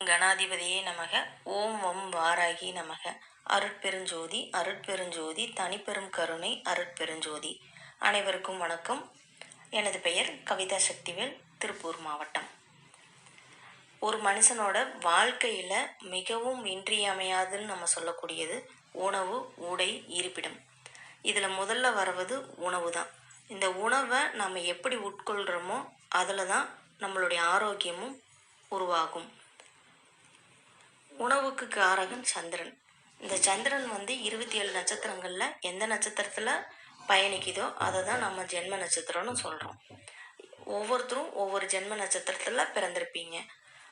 கணாதிபதியே நமக. ஓம் வம் வாராகி நமக. அருட்பெருஞ்சோதி அருட்பெருஞ்சோதி தனிப்பெரும் கருணை அருட்பெருஞ்சோதி. அனைவருக்கும் வணக்கம். எனது பெயர் கவிதா சக்திவேல் திருப்பூர் மாவட்டம். ஒரு மனுஷனோட வாழ்க்கையில் மிகவும் இன்றியமையாதுன்னு நம்ம சொல்லக்கூடியது உணவு உடை இருப்பிடம். இதில் முதல்ல வரவது உணவு தான். இந்த உணவை நம்ம எப்படி உட்கொள்கிறோமோ அதில் தான் நம்மளுடைய ஆரோக்கியமும் உருவாகும். உணவுக்கு காரகன் சந்திரன். இந்த சந்திரன் வந்து இருபத்தி ஏழு நட்சத்திரங்களில் எந்த நட்சத்திரத்தில் பயணிக்குதோ அதை தான் நம்ம ஜென்ம நட்சத்திரம்னு சொல்கிறோம் ஒவ்வொருத்தரும் ஒவ்வொரு ஜென்ம நட்சத்திரத்தில் பிறந்திருப்பீங்க.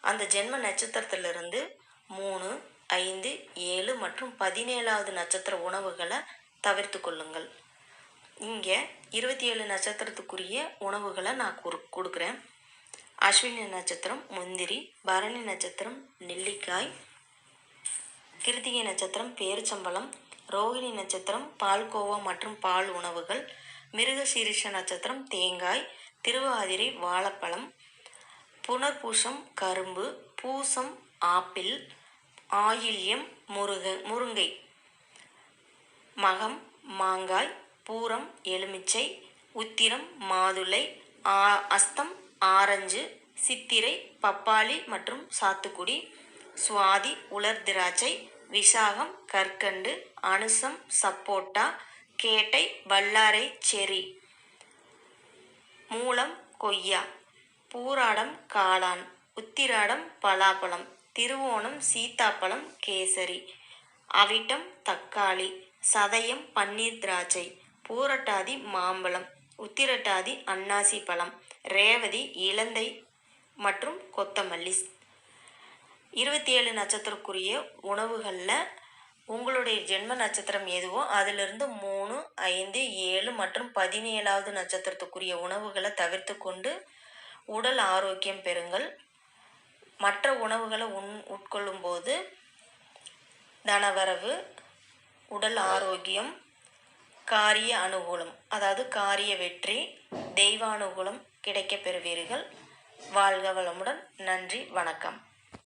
அந்த ஜென்ம நட்சத்திரத்திலிருந்து மூணு ஐந்து ஏழு மற்றும் பதினேழாவது நட்சத்திர உணவுகளை தவிர்த்து கொள்ளுங்கள். இங்கே இருபத்தி ஏழு நட்சத்திரத்துக்குரிய உணவுகளை நான் கொடு கொடுக்குறேன். அஸ்வினி நட்சத்திரம் முந்திரி பரணி நட்சத்திரம் நெல்லிக்காய் கிருத்திகை நட்சத்திரம் பேரிச்சம்பழம் ரோகிணி நட்சத்திரம் பால்கோவா மற்றும் பால் உணவுகள் மிருகசீரிஷ நட்சத்திரம் தேங்காய் திருவாதிரை வாழைப்பழம் புனர்பூசம் கரும்பு பூசம் ஆப்பிள் ஆயில்யம் முருக முருங்கை மகம் மாங்காய் பூரம் எலுமிச்சை உத்திரம் மாதுளை ஆ அஸ்தம் ஆரஞ்சு சித்திரை பப்பாளி மற்றும் சாத்துக்குடி சுவாதி உலர் திராட்சை விசாகம் கற்கண்டு அனுசம் சப்போட்டா கேட்டை வல்லாரை செரி. மூலம் கொய்யா. பூராடம் காளான். உத்திராடம் பலாப்பழம். திருவோணம் சீத்தாப்பழம் கேசரி. அவிட்டம் தக்காளி. சதயம் பன்னீர் திராட்சை. பூரட்டாதி மாம்பழம். உத்திரட்டாதி அன்னாசி பழம். ரேவதி இலந்தை மற்றும் கொத்தமல்லி. இருபத்தி ஏழு நட்சத்திரக்குரிய உணவுகளில் உங்களுடைய ஜென்ம நட்சத்திரம் எதுவோ அதிலிருந்து மூணு ஐந்து ஏழு மற்றும் பதினேழாவது நட்சத்திரத்துக்குரிய உணவுகளை தவிர்த்து கொண்டு உடல் ஆரோக்கியம் பெறுங்கள். மற்ற உணவுகளை உண் உட்கொள்ளும்போது தனவரவு உடல் ஆரோக்கியம் காரிய அனுகூலம் அதாவது காரிய வெற்றி தெய்வானுகூலம் கிடைக்க கிடைக்கப் பெறுவீர்கள் வாழ்க வளமுடன். நன்றி வணக்கம்.